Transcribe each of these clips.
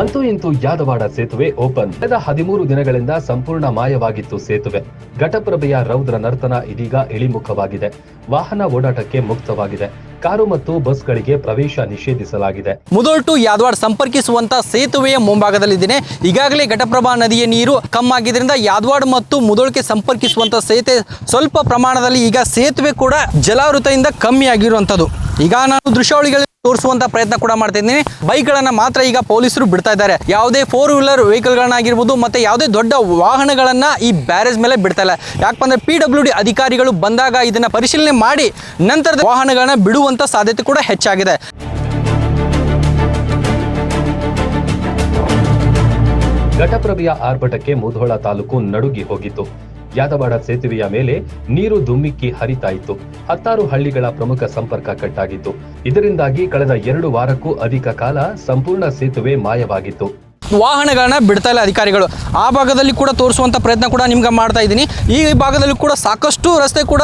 ಅಂತೂ ಇಂತೂ ಯಾದವಾಡ ಸೇತುವೆ ಓಪನ್. ಕಳೆದ ಹದಿಮೂರು ದಿನಗಳಿಂದ ಸಂಪೂರ್ಣ ಮಾಯವಾಗಿತ್ತು ಸೇತುವೆ. ಘಟಪ್ರಭೆಯ ರೌದ್ರ ನರ್ತನ ಇದೀಗ ಇಳಿಮುಖವಾಗಿದೆ. ವಾಹನ ಓಡಾಟಕ್ಕೆ ಮುಕ್ತವಾಗಿದೆ. ಕಾರು ಮತ್ತು ಬಸ್ಗಳಿಗೆ ಪ್ರವೇಶ ನಿಷೇಧಿಸಲಾಗಿದೆ. ಮುದೋಳ್ ಟು ಯಾದವಾಡ್ ಸಂಪರ್ಕಿಸುವಂತ ಸೇತುವೆಯ ಮುಂಭಾಗದಲ್ಲಿದ್ದೇನೆ. ಈಗಾಗಲೇ ಘಟಪ್ರಭಾ ನದಿಯ ನೀರು ಕಮ್ಮಾಗಿದ್ದರಿಂದ ಯಾದವಾಡ್ ಮತ್ತು ಮುದೋಳ್ಗೆ ಸಂಪರ್ಕಿಸುವಂತ ಸೇತುವೆ ಸ್ವಲ್ಪ ಪ್ರಮಾಣದಲ್ಲಿ ಈಗ ಸೇತುವೆ ಕೂಡ ಜಲಾವೃತದಿಂದ ಕಮ್ಮಿ ಆಗಿರುವಂತದ್ದು ಈಗ ನಾನು ದೃಶ್ಯಾವಳಿಗಳಲ್ಲಿ ತೋರಿಸುವಂತ ಪ್ರಯತ್ನ ಕೂಡ ಮಾಡ್ತಾ ಇದ್ದೀನಿ. ಬೈಕ್ಗಳನ್ನ ಮಾತ್ರ ಈಗ ಪೊಲೀಸರು ಬಿಡ್ತಾ ಇದ್ದಾರೆ. ಯಾವುದೇ ಫೋರ್ ವೀಲರ್ ವೆಹಿಕಲ್ಗಳನ್ನಾಗಿರ್ಬೋದು ಮತ್ತೆ ಯಾವುದೇ ದೊಡ್ಡ ವಾಹನಗಳನ್ನ ಈ ಬ್ಯಾರೇಜ್ ಮೇಲೆ ಬಿಡ್ತಾ ಇಲ್ಲ. ಯಾಕಂದ್ರೆ ಪಿ ಡಿ ಅಧಿಕಾರಿಗಳು ಬಂದಾಗ ಇದನ್ನ ಪರಿಶೀಲನೆ ಮಾಡಿ ನಂತರದ ವಾಹನಗಳನ್ನ ಬಿಡುವಂತ ಸಾಧ್ಯತೆ ಕೂಡ ಹೆಚ್ಚಾಗಿದೆ. ಘಟಪ್ರಭೆಯ ಆರ್ಭಟಕ್ಕೆ ಮುಧೋಳ ತಾಲೂಕು ನಡುಗಿ ಹೋಗಿತ್ತು. ಯಾದವಾಡ ಸೇತುವೆಯ ಮೇಲೆ ನೀರು ಧುಮ್ಮಿಕ್ಕಿ ಹರಿತಾ ಇತ್ತು. ಹತ್ತಾರು ಹಳ್ಳಿಗಳ ಪ್ರಮುಖ ಸಂಪರ್ಕ ಕಟ್ಟಾಗಿತ್ತು. ಇದರಿಂದಾಗಿ ಕಳೆದ ಎರಡು ವಾರಕ್ಕೂ ಅಧಿಕ ಕಾಲ ಸಂಪೂರ್ಣ ಸೇತುವೆ ಮಾಯವಾಗಿತ್ತು. ವಾಹನಗಳನ್ನ ಬಿಡ್ತಾ ಇಲ್ಲ ಅಧಿಕಾರಿಗಳು. ಆ ಭಾಗದಲ್ಲಿ ಕೂಡ ತೋರಿಸುವಂಥ ಪ್ರಯತ್ನ ಕೂಡ ನಿಮ್ಗೆ ಮಾಡ್ತಾ ಇದ್ದೀನಿ. ಈ ಭಾಗದಲ್ಲಿ ಕೂಡ ಸಾಕಷ್ಟು ರಸ್ತೆ ಕೂಡ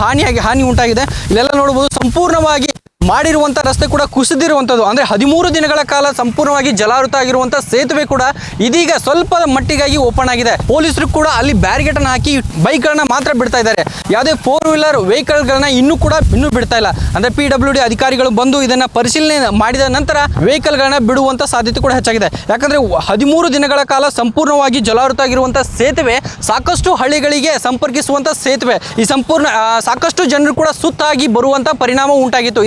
ಹಾನಿಯಾಗಿ, ಹಾನಿ ಉಂಟಾಗಿದೆ. ಇಲ್ಲೆಲ್ಲ ನೋಡಬಹುದು ಸಂಪೂರ್ಣವಾಗಿ ಮಾಡಿರುವಂಥ ರಸ್ತೆ ಕೂಡ ಕುಸಿದಿರುವಂಥದ್ದು ಅಂದರೆ ಹದಿಮೂರು ದಿನಗಳ ಕಾಲ ಸಂಪೂರ್ಣವಾಗಿ ಜಲಾವೃತ ಆಗಿರುವಂಥ ಸೇತುವೆ ಕೂಡ ಇದೀಗ ಸ್ವಲ್ಪ ಮಟ್ಟಿಗಾಗಿ ಓಪನ್ ಆಗಿದೆ. ಪೊಲೀಸರು ಕೂಡ ಅಲ್ಲಿ ಬ್ಯಾರಿಗೇಟ್ ಅನ್ನು ಹಾಕಿ ಬೈಕ್ಗಳನ್ನ ಮಾತ್ರ ಬಿಡ್ತಾ ಇದ್ದಾರೆ. ಯಾವುದೇ ಫೋರ್ ವೀಲರ್ ವೆಹಿಕಲ್ಗಳನ್ನ ಇನ್ನೂ ಕೂಡ ಇನ್ನೂ ಬಿಡ್ತಾ ಇಲ್ಲ. ಅಂದರೆ ಪಿ ಡಬ್ಲ್ಯೂ ಡಿ ಅಧಿಕಾರಿಗಳು ಬಂದು ಇದನ್ನ ಪರಿಶೀಲನೆ ಮಾಡಿದ ನಂತರ ವೆಹಿಕಲ್ಗಳನ್ನ ಬಿಡುವಂಥ ಸಾಧ್ಯತೆ ಕೂಡ ಹೆಚ್ಚಾಗಿದೆ. ಯಾಕಂದ್ರೆ ಹದಿಮೂರು ದಿನಗಳ ಕಾಲ ಸಂಪೂರ್ಣವಾಗಿ ಜಲಾವೃತ ಆಗಿರುವಂಥ ಸೇತುವೆ ಸಾಕಷ್ಟು ಹಳ್ಳಿಗಳಿಗೆ ಸಂಪರ್ಕಿಸುವಂಥ ಸೇತುವೆ. ಈ ಸಂಪೂರ್ಣ ಸಾಕಷ್ಟು ಜನರು ಕೂಡ ಸುತ್ತಾಗಿ ಬರುವಂಥ ಪರಿಣಾಮ ಉಂಟಾಗಿತ್ತು.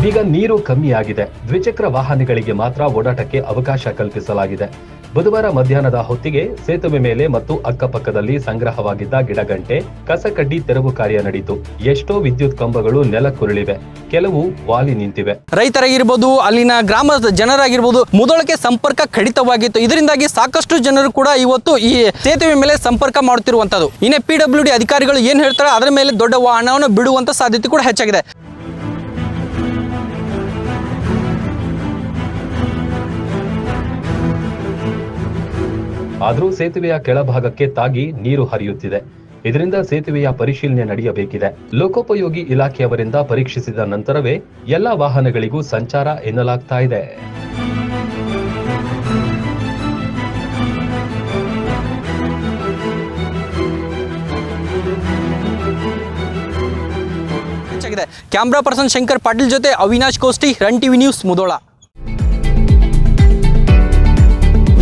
ಇದೀಗ ನೀರು ಕಮ್ಮಿಯಾಗಿದೆ. ದ್ವಿಚಕ್ರ ವಾಹನಗಳಿಗೆ ಮಾತ್ರ ಓಡಾಟಕ್ಕೆ ಅವಕಾಶ ಕಲ್ಪಿಸಲಾಗಿದೆ. ಬುಧವಾರ ಮಧ್ಯಾಹ್ನದ ಹೊತ್ತಿಗೆ ಸೇತುವೆ ಮೇಲೆ ಮತ್ತು ಅಕ್ಕಪಕ್ಕದಲ್ಲಿ ಸಂಗ್ರಹವಾಗಿದ್ದ ಗಿಡಗಂಟೆ, ಕಸಕಡ್ಡಿ ತೆರವು ಕಾರ್ಯ ನಡೆಯಿತು. ಎಷ್ಟೋ ವಿದ್ಯುತ್ ಕಂಬಗಳು ನೆಲಕ್ಕುರುಳಿವೆ. ಕೆಲವು ವಾಲಿ ನಿಂತಿವೆ. ರೈತರಾಗಿರ್ಬೋದು, ಅಲ್ಲಿನ ಗ್ರಾಮದ ಜನರಾಗಿರ್ಬೋದು ಮೊದಲಕ್ಕೆ ಸಂಪರ್ಕ ಕಡಿತವಾಗಿತ್ತು. ಇದರಿಂದಾಗಿ ಸಾಕಷ್ಟು ಜನರು ಕೂಡ ಇವತ್ತು ಈ ಸೇತುವೆ ಮೇಲೆ ಸಂಪರ್ಕ ಮಾಡುತ್ತಿರುವಂತದ್ದು ಇನ್ನೇ ಪಿ ಡಬ್ಲ್ಯೂ ಡಿ ಅಧಿಕಾರಿಗಳು ಏನ್ ಹೇಳ್ತಾರೆ ಅದರ ಮೇಲೆ ದೊಡ್ಡ ವಾಹನವನ್ನು ಬಿಡುವಂತ ಸಾಧ್ಯತೆ ಕೂಡ ಹೆಚ್ಚಾಗಿದೆ. ಆದರೂ ಸೇತುವೆಯ ಕೆಳಭಾಗಕ್ಕೆ ತಾಗಿ ನೀರು ಹರಿಯುತ್ತಿದೆ. ಇದರಿಂದ ಸೇತುವೆಯ ಪರಿಶೀಲನೆ ನಡೆಯಬೇಕಿದೆ. ಲೋಕೋಪಯೋಗಿ ಇಲಾಖೆಯವರಿಂದ ಪರೀಕ್ಷಿಸಿದ ನಂತರವೇ ಎಲ್ಲ ವಾಹನಗಳಿಗೂ ಸಂಚಾರ ಎನ್ನಲಾಗ್ತಾ ಇದೆ. ಕ್ಯಾಮ್ರಾ ಪರ್ಸನ್ ಶಂಕರ್ ಪಾಟೀಲ್ ಜೊತೆ Avinash Kosti, run TV news Mudhol.